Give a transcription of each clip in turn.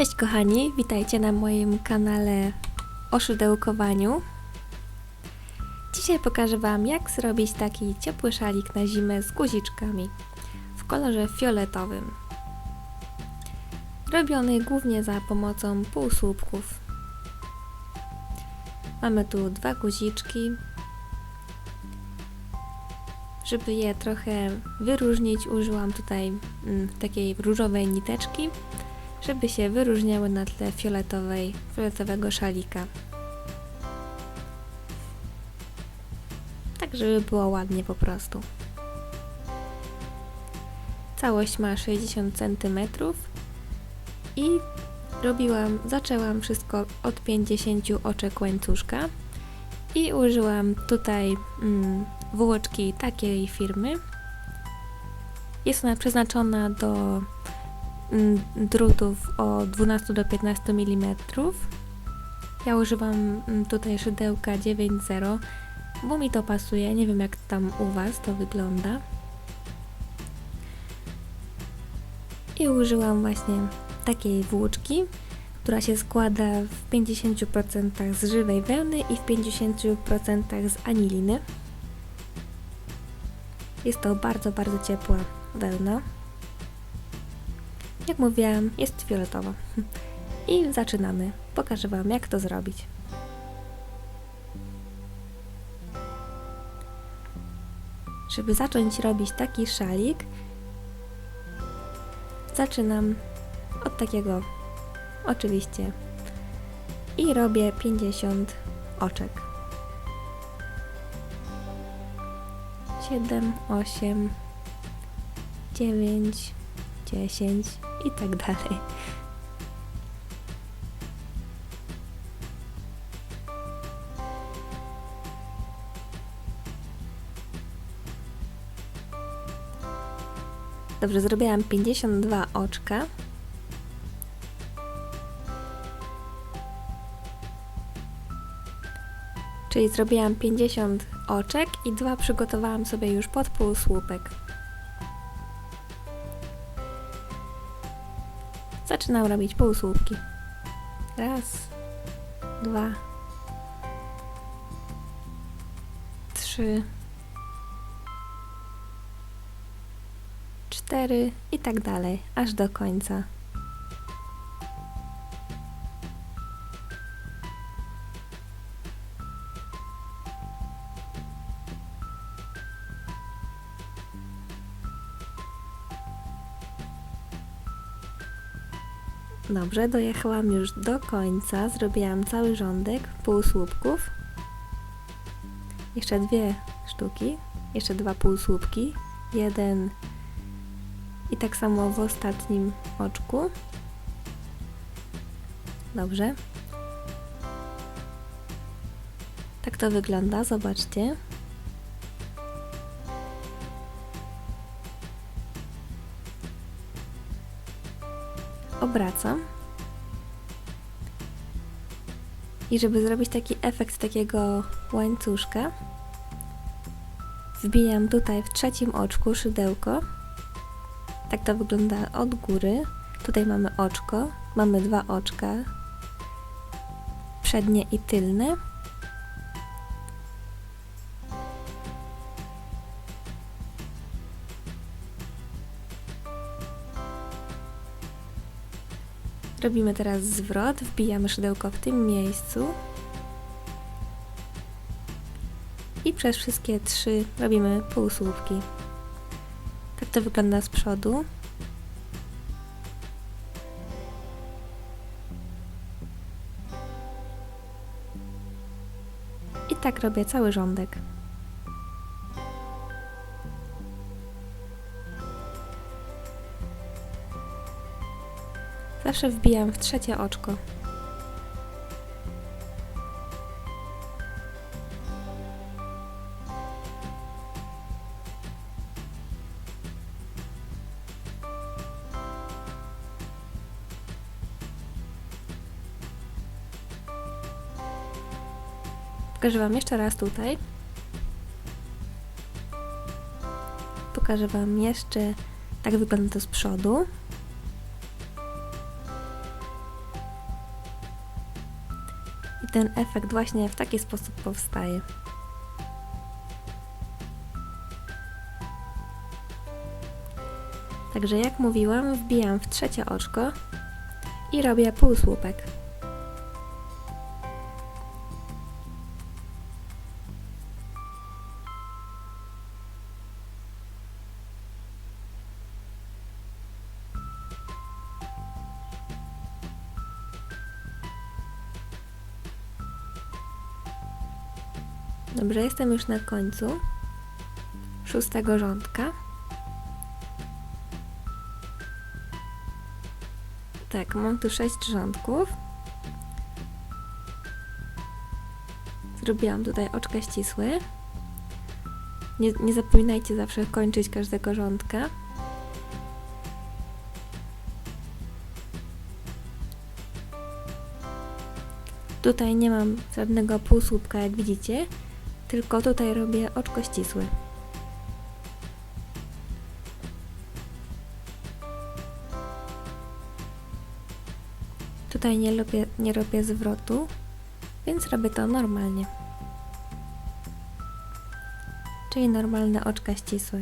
Cześć kochani, witajcie na moim kanale o szydełkowaniu. Dzisiaj pokażę Wam jak zrobić taki ciepły szalik na zimę z guziczkami w kolorze fioletowym. Robiony głównie za pomocą półsłupków. Mamy tu dwa guziczki. Żeby je trochę wyróżnić, użyłam tutaj mm, takiej różowej niteczki żeby się wyróżniały na tle fioletowej, fioletowego szalika. Tak, żeby było ładnie po prostu. Całość ma 60 cm i robiłam, zaczęłam wszystko od 50 oczek łańcuszka i użyłam tutaj mm, włóczki takiej firmy. Jest ona przeznaczona do drutów o 12 do 15 mm. Ja używam mm, tutaj szydełka 9.0, bo mi to pasuje. Nie wiem jak tam u Was to wygląda. I użyłam właśnie takiej włóczki, która się składa w 50% z żywej wełny i w 50% z aniliny. Jest to bardzo, bardzo ciepła wełna. Jak mówiłam, jest fioletowa. I zaczynamy. Pokażę Wam, jak to zrobić. Żeby zacząć robić taki szalik, zaczynam od takiego, oczywiście, i robię 50 oczek. 7, 8, 9, 10 i tak dalej. Dobrze, zrobiłam 52 oczka. Czyli zrobiłam 50 oczek i dwa przygotowałam sobie już pod półsłupek. Zaczynam robić półsłupki. Raz, dwa, trzy, cztery i tak dalej, aż do końca. Dobrze, dojechałam już do końca. Zrobiłam cały rządek półsłupków. Jeszcze dwie sztuki. Jeszcze dwa półsłupki. Jeden i tak samo w ostatnim oczku. Dobrze. Tak to wygląda, zobaczcie. Obracam. I żeby zrobić taki efekt takiego łańcuszka, wbijam tutaj w trzecim oczku szydełko. Tak to wygląda od góry. Tutaj mamy oczko, mamy dwa oczka, przednie i tylne. Robimy teraz zwrot, wbijamy szydełko w tym miejscu i przez wszystkie trzy robimy półsłówki. Tak to wygląda z przodu. I tak robię cały rządek. Zawsze wbijam w trzecie oczko. Pokażę Wam jeszcze raz tutaj. Pokażę Wam jeszcze, tak wygląda to z przodu. Ten efekt właśnie w taki sposób powstaje. Także jak mówiłam, wbijam w trzecie oczko i robię półsłupek. Dobrze, jestem już na końcu szóstego rządka. Tak, mam tu sześć rządków. Zrobiłam tutaj oczka ścisłe. Nie, nie zapominajcie zawsze kończyć każdego rządka. Tutaj nie mam żadnego półsłupka, jak widzicie, tylko tutaj robię oczko ścisłe. Tutaj nie robię, nie robię zwrotu, więc robię to normalnie. Czyli normalne oczka ścisłe.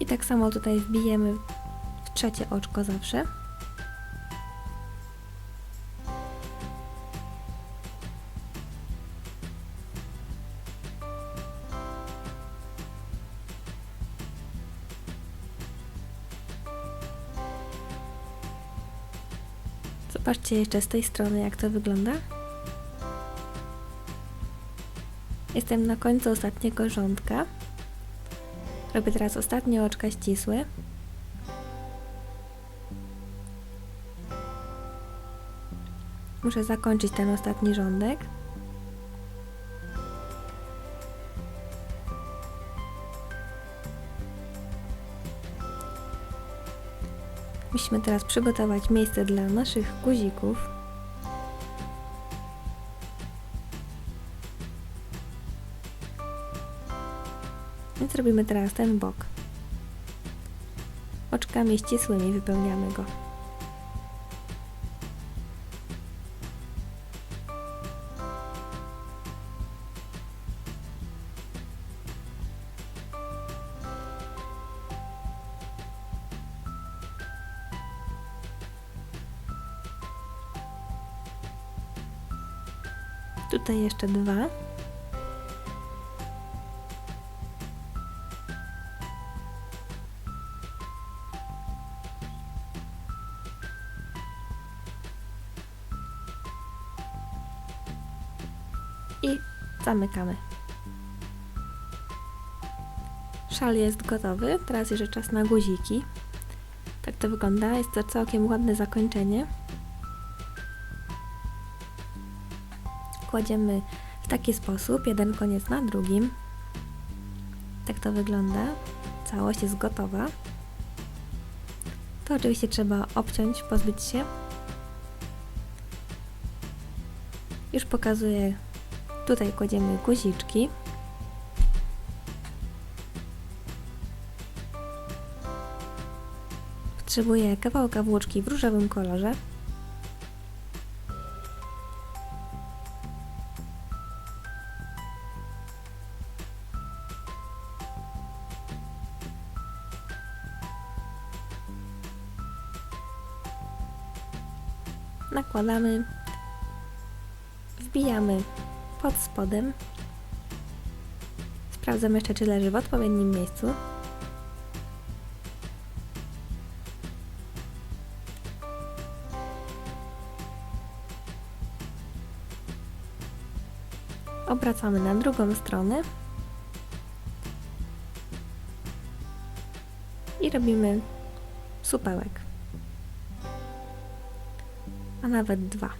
I tak samo tutaj wbijemy w trzecie oczko zawsze. Zobaczcie jeszcze z tej strony, jak to wygląda. Jestem na końcu ostatniego rządka. Robię teraz ostatnie oczka ścisłe. Muszę zakończyć ten ostatni rządek. Musimy teraz przygotować miejsce dla naszych guzików. Więc robimy teraz ten bok. Oczkami ścisłymi wypełniamy go. Tutaj jeszcze dwa. I zamykamy. Szal jest gotowy. Teraz jeszcze czas na guziki. Tak to wygląda. Jest to całkiem ładne zakończenie. Kładziemy w taki sposób, jeden koniec na drugim. Tak to wygląda. Całość jest gotowa. To oczywiście trzeba obciąć, pozbyć się. Już pokazuję. Tutaj kładziemy guziczki. Potrzebuję kawałka włóczki w różowym kolorze. Nakładamy, wbijamy pod spodem. Sprawdzam jeszcze, czy leży w odpowiednim miejscu. Obracamy na drugą stronę i robimy supełek a nawet dwa.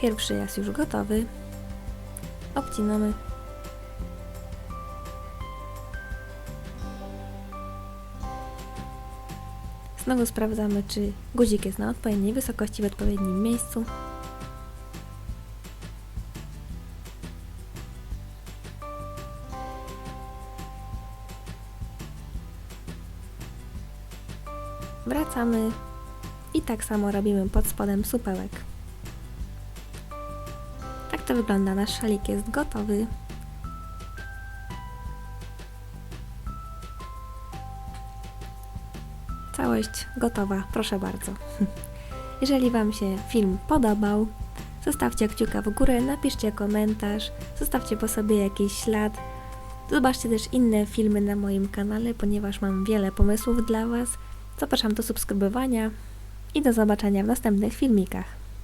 Pierwszy jest już gotowy. Obcinamy. Znowu sprawdzamy, czy guzik jest na odpowiedniej wysokości, w odpowiednim miejscu. Wracamy i tak samo robimy pod spodem supełek. Tak to wygląda, nasz szalik jest gotowy. Całość gotowa, proszę bardzo. Jeżeli Wam się film podobał, zostawcie kciuka w górę, napiszcie komentarz, zostawcie po sobie jakiś ślad. Zobaczcie też inne filmy na moim kanale, ponieważ mam wiele pomysłów dla Was. Zapraszam do subskrybowania i do zobaczenia w następnych filmikach.